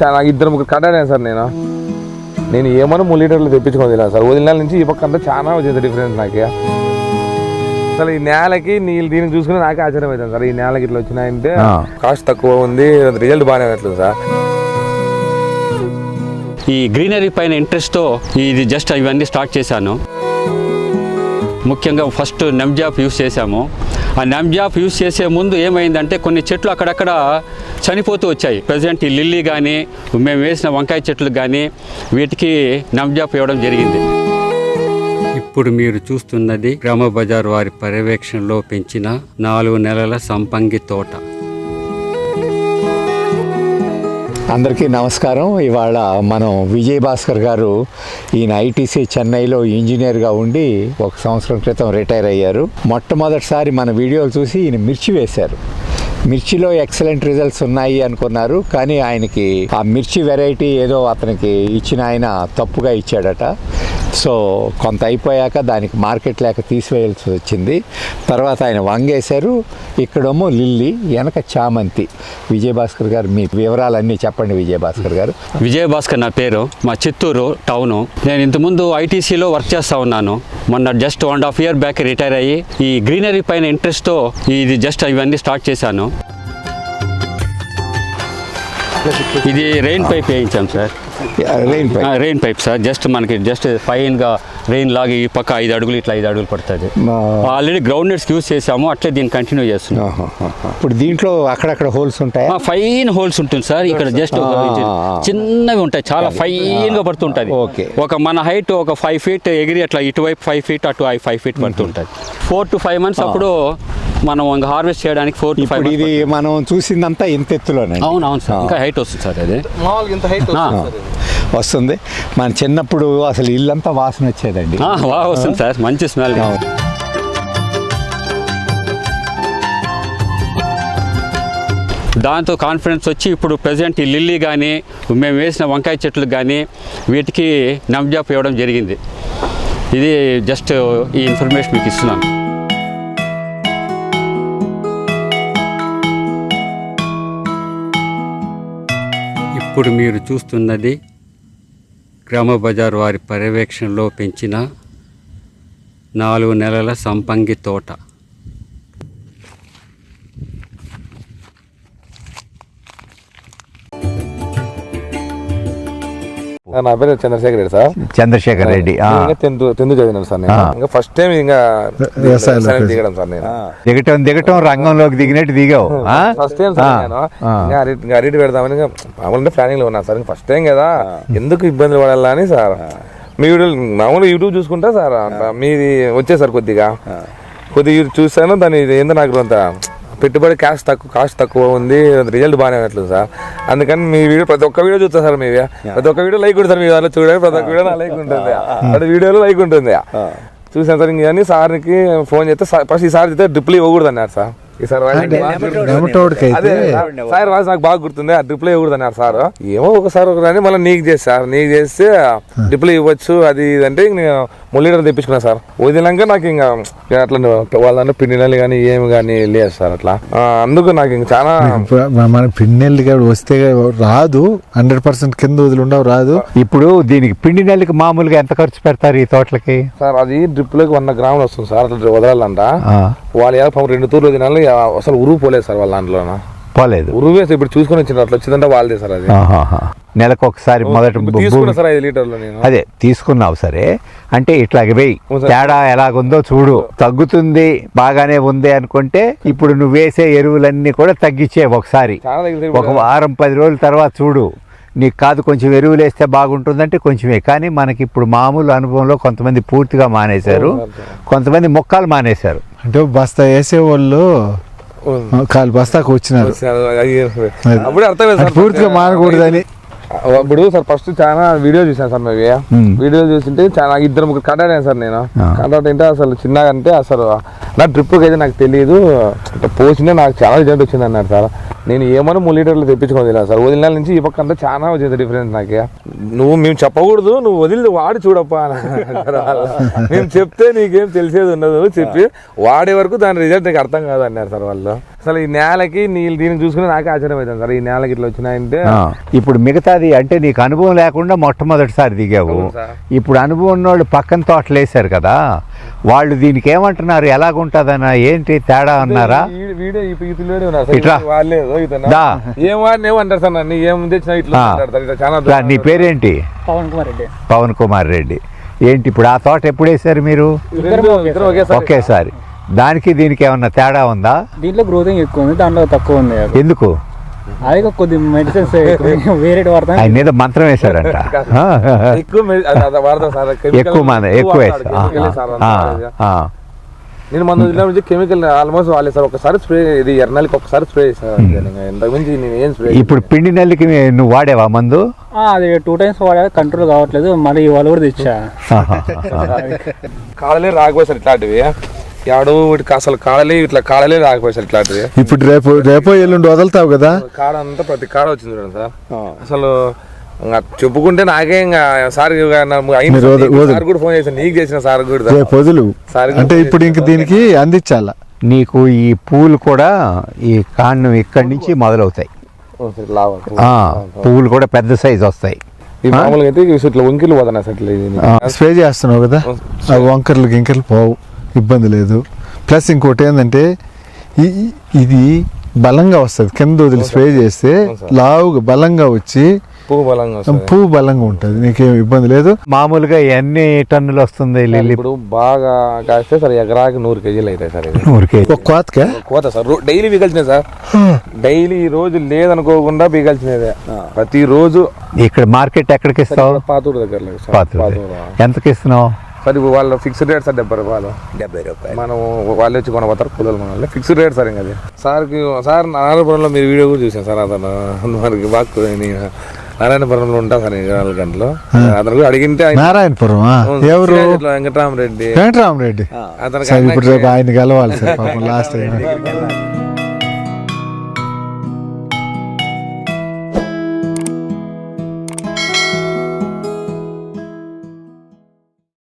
చాలా ఇద్దరు ముగ్గురు కట్టాను సార్ నేను. నేను ఏమన్నా మూడు లీటర్లు తెప్పించుకొని తిన్నాను సార్. వదిలిన నుంచి ఈ పక్క అంతా చాలా వచ్చింది డిఫరెన్స్ నాకు అసలు ఈ నేలకి నీళ్ళు దీనికి చూసుకుని నాకే ఆశ్చర్యం అవుతుంది సార్. ఈ నేలకి ఇట్లా వచ్చినాయంటే. కాస్ట్ తక్కువ ఉంది రిజల్ట్ బాగానే ఉన్నట్లేదు సార్. ఈ గ్రీనరీ పైన ఇంట్రెస్ట్తో ఇది జస్ట్ ఇవన్నీ స్టార్ట్ చేశాను. ముఖ్యంగా ఫస్ట్ నెమ్జాప్ యూస్ చేశాము. ఆ నెమ్జాప్ యూస్ చేసే ముందు ఏమైందంటే కొన్ని చెట్లు అక్కడక్కడ చనిపోతూ వచ్చాయి. ప్రజెంట్ ఈ లిల్లీ కానీ మేము వేసిన వంకాయ చెట్లు కానీ వీటికి నెమ్జాప్ ఇవ్వడం జరిగింది. ఇప్పుడు మీరు చూస్తున్నది గ్రామ బజార్ వారి పర్యవేక్షణలో పెంచిన నాలుగు నెలల సంపంగి తోట. అందరికీ నమస్కారం. ఇవాళ మనం విజయ్ భాస్కర్ గారు ఈయన ఐటీసీ చెన్నైలో ఇంజనీర్గా ఉండి ఒక సంవత్సరం క్రితం రిటైర్ అయ్యారు. మొట్టమొదటిసారి మన వీడియోలు చూసి ఈయన మిర్చి వేశారు. మిర్చిలో ఎక్సలెంట్ రిజల్ట్స్ ఉన్నాయి అనుకున్నారు కానీ ఆయనకి ఆ మిర్చి వెరైటీ ఏదో అతనికి ఇచ్చిన ఆయన తప్పుగా ఇచ్చాడట. సో కొంత అయిపోయాక దానికి మార్కెట్ లేక తీసివేయాల్సి వచ్చింది. తర్వాత ఆయన వంగేశారు. ఇక్కడేమో లిల్లీ వెనక చామంతి. విజయభాస్కర్ గారు మీ వివరాలన్నీ చెప్పండి విజయభాస్కర్ గారు. విజయభాస్కర్ నా పేరు. మా చిత్తూరు టౌను. నేను ఇంతకుముందు ఐటీసీలో వర్క్ చేస్తూ ఉన్నాను. మొన్న just one half year back retire అయ్యి ఈ గ్రీనరీ పైన ఇంట్రెస్ట్తో ఇది జస్ట్ ఇవన్నీ స్టార్ట్ చేశాను. ఇది రెయిన్ పైప్ వేయించాం సార్ రెయిన్ పై రెయిన్ పైప్ సార్ జస్ట్ మనకి జస్ట్ ఫైన్గా రెయిన్ లాగి ఈ పక్క ఐదు అడుగులు ఇట్లా ఐదు అడుగులు పడుతుంది. ఆల్రెడీ గ్రౌండ్ నెట్స్ యూస్ చేసాము అట్లే దీన్ని కంటిన్యూ చేస్తున్నాం. ఇప్పుడు దీంట్లో అక్కడక్కడ హోల్స్ ఉంటాయా? ఫైన్ హోల్స్ ఉంటుంది సార్ ఇక్కడ జస్ట్. చిన్నవి ఉంటాయి చాలా ఫైన్గా పడుతుంటది. ఓకే. ఒక మన హైట్ ఒక ఫైవ్ ఫీట్ ఎగిరి అట్లా ఇటువైపు ఫైవ్ ఫీట్ అటు ఫైవ్ ఫీట్ పడుతుంటది. ఫోర్ టు ఫైవ్ మంత్స్ అప్పుడు మనం ఇంకా హార్వెస్ట్ చేయడానికి ఫోర్ టు ఫైవ్ ఇప్పుడు ఇది మనం చూసిందంతా ఇంత ఎత్తులోనే అవును అవును సార్. ఇంకా హైట్ వస్తుంది సార్ అది మామూలుగా ఇంత హైట్. వస్తుంది మన చిన్నప్పుడు అసలు ఇల్లంతా వాసన వచ్చేదండి. ఆ, బాగా వస్తుంది సార్. మంచి స్మెల్. దాంతో కాన్ఫిడెన్స్ వచ్చి ఇప్పుడు ప్రజెంట్ ఈ లిల్లీ కానీ మేము వేసిన వంకాయ చెట్లు కానీ వీటికి నమ్జాప్ ఇవ్వడం జరిగింది. ఇది జస్ట్ ఈ ఇన్ఫర్మేషన్ మీకు ఇస్తున్నాను. ఇప్పుడు మీరు చూస్తున్నది గ్రామ బజార్ వారి పర్యవేక్షణలో పెంచిన నాలుగు నెలల సంపంగి తోట. నా పేరు చంద్రశేఖర్ రెడ్డి సార్. చంద్రశేఖర్ రెడ్డి టెన్త్ చదివినాను సార్ నేను. ఇంకా ఫస్ట్ టైం ఇంకా వ్యవసాయం దిగడం సార్ నేను. దిగటం దిగటం రంగంలోకి దిగినట్టు దిగావు? First time sir. నేను. ఇంకా అరటి ఇంకా అరటి పెడదామని ఇంకా మామూలుగా ప్లానింగ్లో ఉన్నా సార్. ఫస్ట్ టైం కదా. ఎందుకు ఇబ్బందులు పడాలా అని సార్. మీ వీడియో మామూలుగా యూట్యూబ్ చూసుకుంటా సార్. అంత మీది వచ్చే సార్ కొద్దిగా కొద్దిగా చూసాను దాని ఏందో నాకు అంత పెట్టుబడి కాస్ట్ తక్కువ కాస్ట్ తక్కువ ఉంది రిజల్ట్ బాగానే ఉన్నట్లేదు సార్. అందుకని మీ వీడియో ప్రతి ఒక్క వీడియో చూస్తా సార్ మీవి. ప్రతి ఒక్క వీడియో లైక్ ఉంటుంది మీ దాంట్లో చూడండి ప్రతి ఒక్క వీడియో నా లైక్ ఉంటుంది. ప్రతి వీడియోలో లైక్ ఉంటుంది. చూసాను సార్ ఇంక సార్కి ఫోన్ చేస్తే ఫస్ట్ ఈసారి అయితే డ్రిప్లు ఇవ్వకూడదు అన్నారు సార్. అదే సార్ వాయిస్ నాకు బాగా గుర్తుంది ఆ డ్రిప్లో ఇవ్వకూడదు అన్నారు సార్. ఏమో ఒకసారి ఒకసారి మళ్ళీ నీకు చేసి సార్ నీకు చేస్తే డ్రిప్లో ఇవ్వచ్చు అది ఇది అంటే ఇంక నేను మూడు లీటర్ తెప్పించుకున్నా సార్. వదిలినాక నాకు ఇంకా అట్లా వాళ్ళంటే పిండి నెలలు కానీ ఏమి కానీ లేదు సార్ అట్లా. అందుకు నాకు ఇంక చాలా ఇప్పుడు మన పిన్నెల్లి కాడ వస్తే రాదు హండ్రెడ్ పర్సెంట్ కింద వదిలిండవు రాదు. ఇప్పుడు దీనికి పిండి నెలకి మామూలుగా ఎంత ఖర్చు పెడతారు ఈ తోటలకి? సార్ అది డ్రిప్లోకి వంద గ్రాములు వస్తుంది సార్ అట్లా వదలాలంట. ఆ, వాళ్ళు పాపం రెండు తూర్లు వదినాలు అసలు ఉరువు పోలేదు సార్ వాళ్ళ దాంట్లో పోలేదు. ఉరువు ఇప్పుడు చూసుకొని వచ్చింది అట్లా వచ్చిందంటే వాళ్ళదే సార్ అది. నెలకు ఒకసారి మొదట సార్ ఐదు లీటర్లు నేను. అదే తీసుకున్నావు సరే. అంటే ఇట్లాగ వెయ్యి. తేడా ఎలాగుందో చూడు. తగ్గుతుంది బాగానే ఉంది అనుకుంటే ఇప్పుడు నువ్వు వేసే ఎరువులన్నీ కూడా తగ్గించే ఒకసారి. ఒక వారం పది రోజుల తర్వాత చూడు. నీకు కాదు కొంచెం ఎరువులు వేస్తే బాగుంటుందంటే కొంచెమే. కానీ మనకి ఇప్పుడు మామూలు అనుభవంలో కొంతమంది పూర్తిగా మానేశారు. కొంతమంది మొక్కలు మానేశారు. అంటే బస్తా వేసే వాళ్ళు కాలు బస్తాకు వచ్చినారు అప్పుడే అర్థమైంది పూర్తిగా మానకూడదని. ఇప్పుడు సార్ ఫస్ట్ చాలా వీడియో చూసాను సార్ మేము. వీడియో చూసింటే చాలా ఇద్దరు ముగ్గురు కంటాడాను సార్ నేను. కంటాట్ అంటే అసలు చిన్నగా అంటే అసలు నా ట్రిప్కి అయితే నాకు తెలియదు అంటే పోసిందే నాకు చాలా రిజల్ట్ వచ్చింది అన్నారు సార్. నేను ఏమన్నా మూడు లీటర్లు తెప్పించుకొని వదిలేను సార్. వదిలిన నుంచి ఈ పక్క అంతా చాలా వచ్చింది డిఫరెన్స్ నాకు. నువ్వు మేము చెప్పకూడదు నువ్వు వదిలి వాడి చూడప్పా వాళ్ళు. మేము చెప్తే నీకేం తెలిసేది ఉండదు చెప్పి వాడే వరకు దాని రిజల్ట్ నీకు అర్థం కాదు అన్నారు సార్ వాళ్ళు. అసలు ఈ నేలకి నీళ్ళు దీనికి చూసుకుని నాకే ఆశ్చర్యం అవుతుంది సార్. ఈ నేలకి ఇట్లా వచ్చినాయంటే ఇప్పుడు మిగతాది అంటే నీకు అనుభవం లేకుండా మొట్టమొదటిసారి దిగావు. ఇప్పుడు అనుభవం ఉన్నోళ్ళు పక్కన తోటలు వేశారు కదా. వాళ్ళు దీనికి ఏమంటున్నారు? ఎలాగుంటుందన్న? ఏంటి తేడా అన్నారా? ఇట్లా. నీ పేరేంటి? పవన్ కుమార్ రెడ్డి. పవన్ కుమార్ రెడ్డి. ఏంటి ఇప్పుడు ఆ తోట ఎప్పుడు వేశారు మీరు? ఒకేసారి. ఒకేసారి. దానికి దీనికి ఏమన్నా తేడా ఉందా? దీంట్లో గ్రోతింగ్ ఎక్కువ ఉంది దాంట్లో తక్కువ ఉంది. ఎందుకు? అది కొద్ది మెడిసిన్స్ వేరే వాడతాం ఆయన మీద మంత్రం వేశారంట. ఎక్కువ వాడతాం సార్ కెమికల్ ఎక్కువ మంది ఎక్కువ నేను మన వదిలిన నుంచి కెమికల్ ఆల్మోస్ట్ వాళ్ళే సార్ ఒకసారి స్ప్రే ఇది ఎర్నల్కి ఒకసారి స్ప్రే చేశాను నేను ఏం స్ప్రే ఇప్పుడు పిండి నల్లికి నువ్వు వాడేవా మందు? అది టూ టైమ్స్ వాడా కంట్రోల్ కావట్లేదు మళ్ళీ ఇవాళ కూడా తెచ్చా. కాడలే రాకపోయి సార్ ఇట్లాంటివి? యాడో వీటికి అసలు కాడలే ఇట్లా కాడలే రాకపోయి సార్ ఇట్లాంటివి ఇప్పుడు రేపు రేపో ఎల్లుండి వదులుతావు కదా? కాడ అంతా ప్రతి కాడ వచ్చింది చూడండి సార్. అసలు ఇంకా చెప్పుకుంటే నాకే ఇంకా సార్. సార్ కూడా ఫోన్ చేశాను. నీకు చేసిన సార్ కూడా రేపు వదులు. సార్ అంటే ఇప్పుడు ఇంక దీనికి అందించాల? నీకు ఈ పూలు కూడా ఈ కాండం ఇక్కడి నుంచి మొదలవుతాయి. ఓ సార్ లావా. ఆ, పువ్వులు కూడా పెద్ద సైజు వస్తాయి. ఈ మామూలుగా అయితే ఇట్లా వంకిలు ఇట్లా ఇది. స్ప్రే చేస్తున్నావు కదా? ఆ వంకర్లు గింకర్లు పోవు. ఇబ్బంది లేదు. ప్లస్ ఇంకోటి ఏంటంటే ఇది బలంగా వస్తుంది. కింద వదిలి స్ప్రే చేస్తే లావుగా బలంగా వచ్చి పువ్వు బలంగా వస్తుంది. పువ్వు బలంగా ఉంటుంది. నీకేం ఇబ్బంది లేదు. మామూలుగా ఎన్ని టన్నులు వస్తుంది లిల్లీ? ఇప్పుడు బాగా కాస్తే సార్ ఎకరాకి నూరు కేజీలు అవుతాయి సార్ ఇది. ఊరికే ఒక కోతకే? కోత సార్. డైలీ పీకల్సినవి సార్. డైలీ ఈ రోజు లేదనుకోకుండా పీకల్సినదే ప్రతి రోజు ఇక్కడ మార్కెట్ ఎక్కడికి ఇస్తావు? పాతూరు దగ్గర సార్. పాత్ర పాతూరు ఎంతకి ఇస్తున్నావు సార్ ఇప్పుడు వాళ్ళ ఫిక్స్డ్ రేట్ సార్ డెబ్బై రూపాయలు. డెబ్బై రూపాయలు. మనం వాళ్ళు వచ్చి కొనబోతారు కూలీలు మన వాళ్ళు ఫిక్స్డ్ రేట్ సార్ ఇంకా సార్కి సార్ నారాయణపురంలో మీరు వీడియో కూడా చూసాను సార్ అతను. మనకి బాగా నారాయణపురంలో ఉంటా సార్ నాలుగు గంటలు. అతను కూడా అడిగింటే ఆయన- నారాయణపురం ఎవరు? వెంకటరామరెడ్డి. వెంకటరామరెడ్డి. ఇప్పుడు రేపు ఆయన కలవాలి సార్ పాపం లాస్ట్ టైం